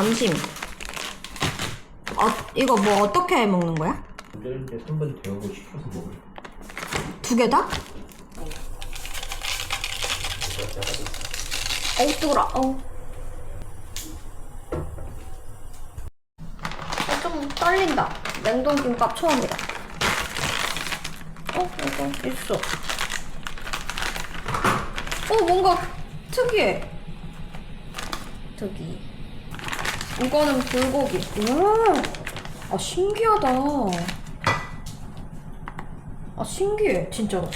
점심. 어 이거 뭐 어떻게 먹는 거야? 한번 데우고 식혀서 먹을 두 개 다? 어우 뜨거라. 어우. 어, 좀 떨린다. 냉동 김밥 처음이라. 어 이거 있어. 어 뭔가 특이해. 저기. 이거는 불고기. 우와. 아 신기하다. 아 신기해 진짜로.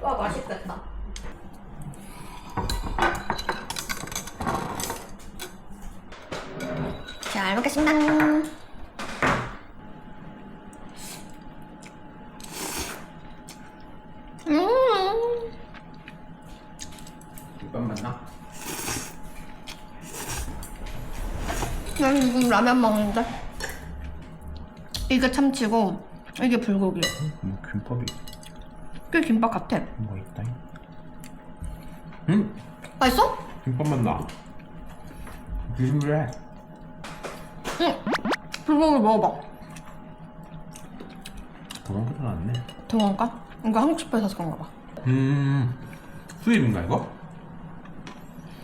와 맛있겠다. 잘 먹겠습니다. 음. 김밥 맞나? 난 지금 라면 먹는데. 이게 참치고 이게 불고기. 음, 김밥이 꽤 김밥 같아. 뭐 있다 응? 맛있어? 김밥 맛나 조심해 응. 불고기 먹어봐. 것도 났네 동원가? 이거 한국 슈퍼에서 사 그런가 봐. 음 수입인가 이거?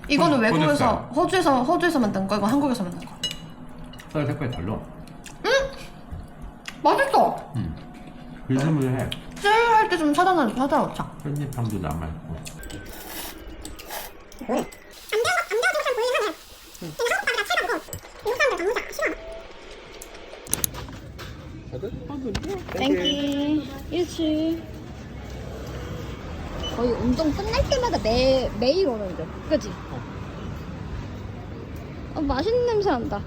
이거는 어, 외국에서. 호주에서 호주에서 만든 거, 이거 한국에서 만든 거. 쌀 색깔이 달라. 맛있어. 응. 조심을 해. 세일할 때 좀 사다 놓 사다 놓자. 편집함도 남아 있고. 땡큐. 일치. 거의 운동 끝날 때마다 매 매일 오는데, 그지? 어, 맛있는 냄새 난다.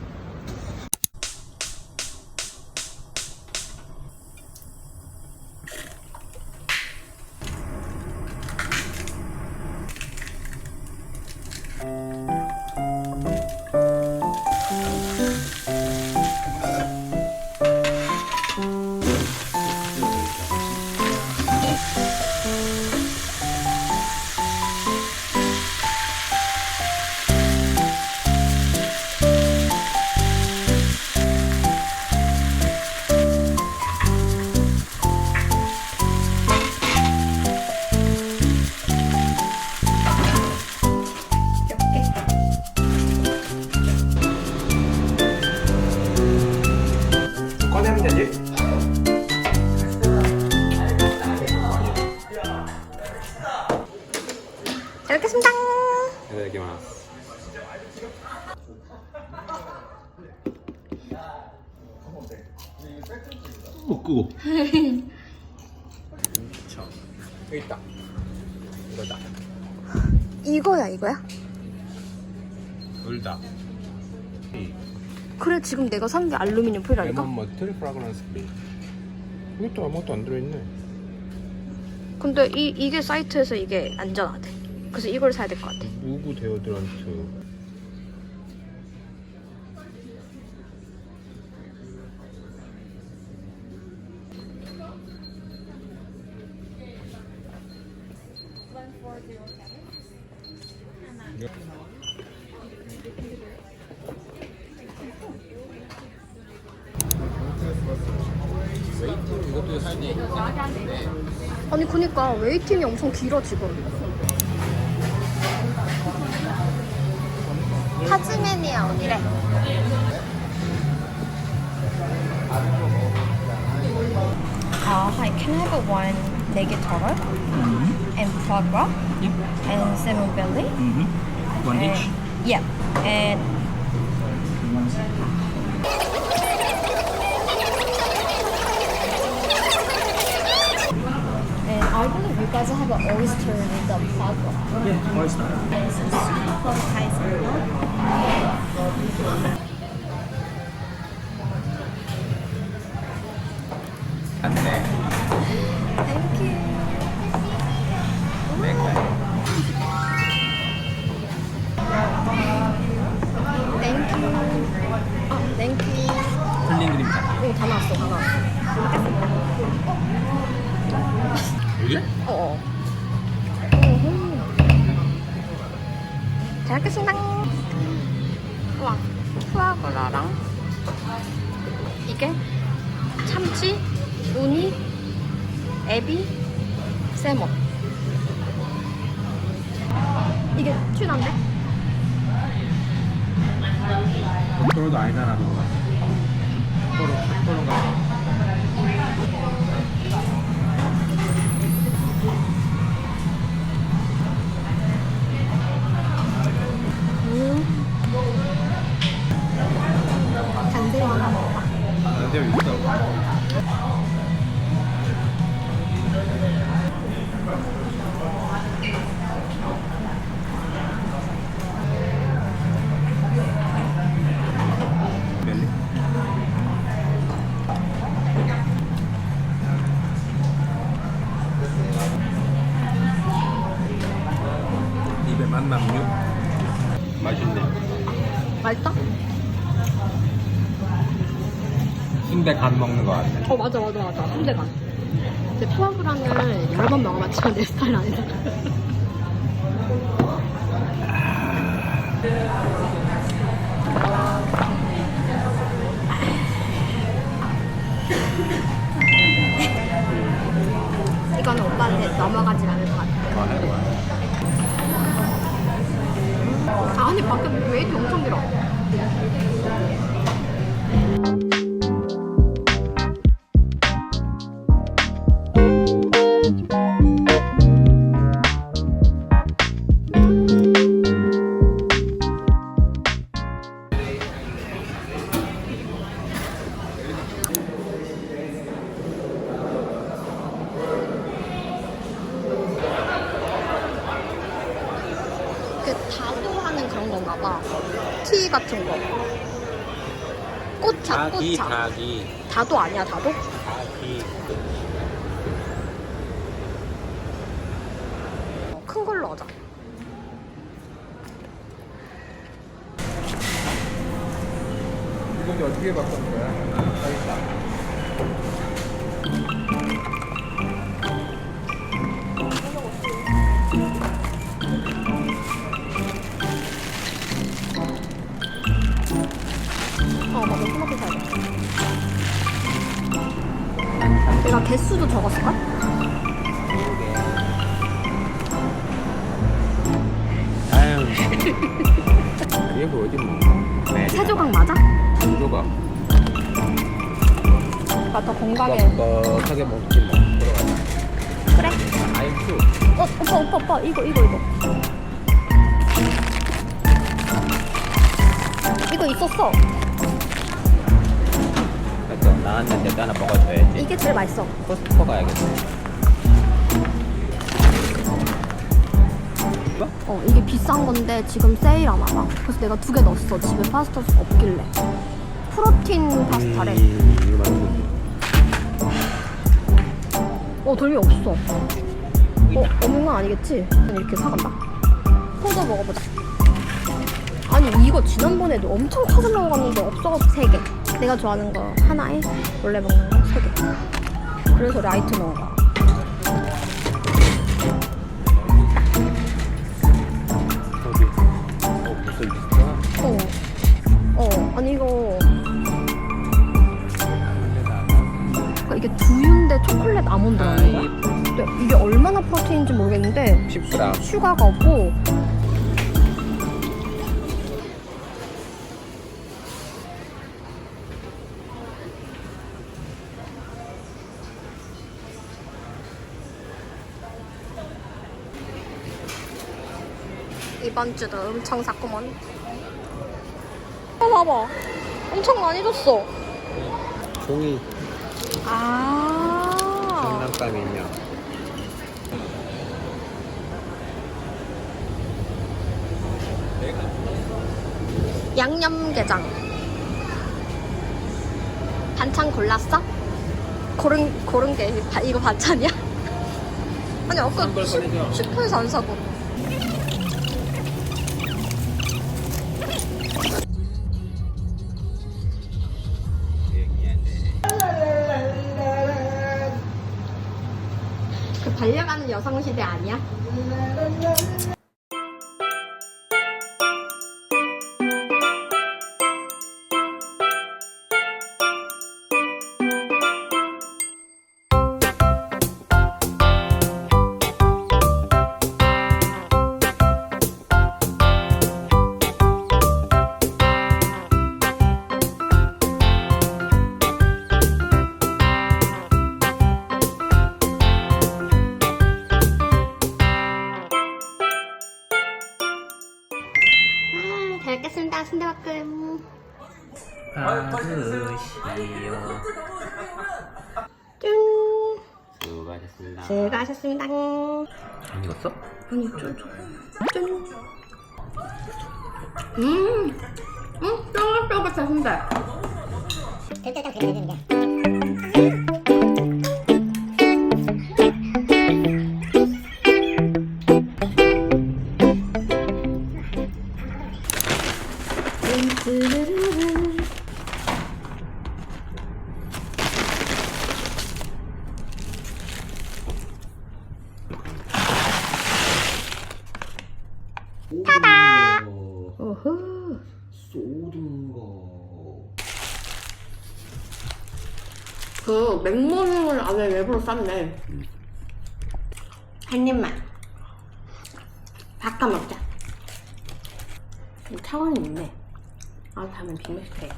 여기 있다 이거다 이거야, 이거야? 둘다 그래, 지금 내가 산 게 알루미늄 포일이라니까? 레몬 머틀 프라그런스 비 이것도 아무것도 안 들어있네 근데 이, 이게 사이트에서 이게 안전하대. 그래서 이걸 사야 될 것 같아. 무구 데오드런트 아니, 그니까 웨이팅이 엄청 길어, 지금. 타즈메니아 온이래. Uh, hi, can I have a one negatoro and foie gras and salmon belly? Mm-hmm. One and, each. Yeah, and and I believe you guys have an oyster with the foie. Yeah, oyster. This is super Kaiser. 안돼 Thank you. 다 나왔어, 다 나왔어. 여기? 어. 잘 먹겠습니다. 와, 푸아그라랑 이게 참치, 우니, 에비, 세모. 이게 튜나인데? 토로도 아니잖아 그거 心心が。 순대 간 먹는 거 같아. 어 맞아 맞아 맞아. 순대간. 근데 푸아그라는 여러 번 먹어봤지만 내 스타일 아니다 꽃차, 닭이 다도 아니야, 다도? 닭이 어, 큰 걸로 하자. 이거 이제 어떻게 바꾸는 거야? 아 있다 개수도 적었을까? 아유 그게 뭐지 뭐세 조각 맞아? 조각 맞다, 건강에. 뻣뻣하게 먹지 뭐 그래. 아이쿠 어, 오빠, 오빠, 오빠. 이거, 이거, 이거. 이거 있었어. 맞죠 나왔는데 또 하나 먹어줘야지 이게 제일 맛있어. 코스트코 가야겠네 어, 이게 비싼 건데 지금 세일 하나 봐. 그래서 내가 두 개 넣었어. 집에 파스타 없길래. 프로틴 파스타래. 음, 이거 맛있어 어, 돌미 없어. 어, 없는 건 아니겠지? 그냥 이렇게 사간다. 포도 먹어보자. 아니, 이거 지난번에도 엄청 타서 먹어봤는데 없어가지고 세 개. 내가 좋아하는 거 하나에 원래 먹는 거 세 개. 그래서 라이트 넣은 거야. 어디? 어 벌써 있어? 어. 어, 아니, 이거. 그러니까 이게 두유인데 초콜릿 아몬드 라는 거야? 근데 이게 얼마나 프로테인인지 모르겠는데 10g 슈가가 없고 이번 주도 엄청 샀구먼. 어 봐봐. 엄청 많이 줬어. 종이. 아. 장난감이 있냐? 양념게장. 반찬 골랐어? 고른 고른 게 바- 이거 반찬이야? 아니 아까 슈-. 슈퍼에서 안 사고 달려가는 여성 시대 아니야? 순대볶음. 받으시오 짠. 수고하셨습니다 수고하셨습니다. 안 익었어? 아니, 짠, 짠. 음, 음, 쫄깃쫄깃해, 순대. 타다 오호. 쏘든 거그 맥모닝을 안에 외부로 쌌네. 한 입만. 바꿔 먹자. 이 차원이 있네. 아, 다음엔 빅맥스 돼.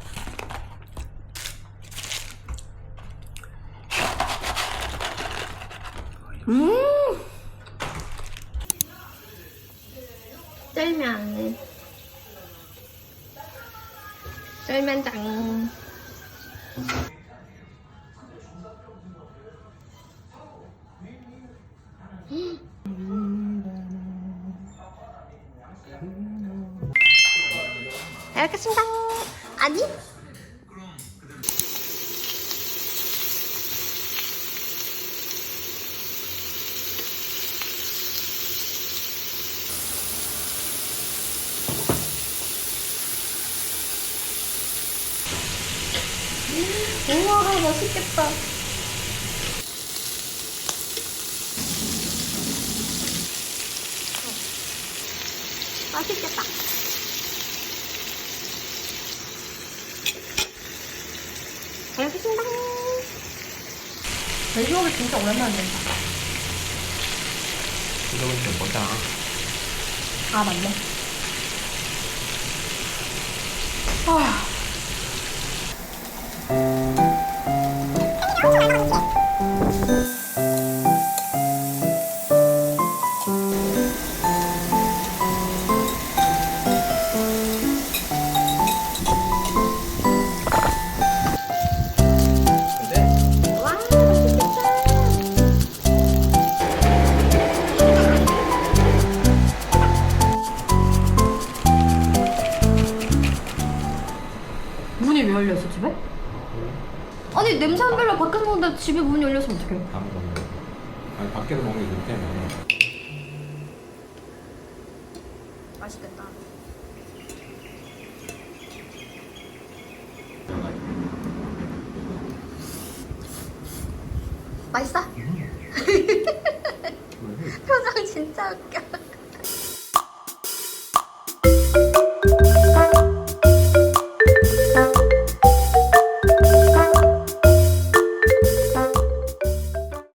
음! 쫄면. 쫄면장. 잘 우와, 맛있겠다. 맛있겠다. 잘 먹겠습니다. 돼지고기 진짜 오랜만에 된다. 이러면 좀 보자 아, 맞네. 아. 집에 문이 열렸으면 어떡해 아무도 없네. 아니 밖에서 먹는 게 냄새는 맛있겠다 맛있어?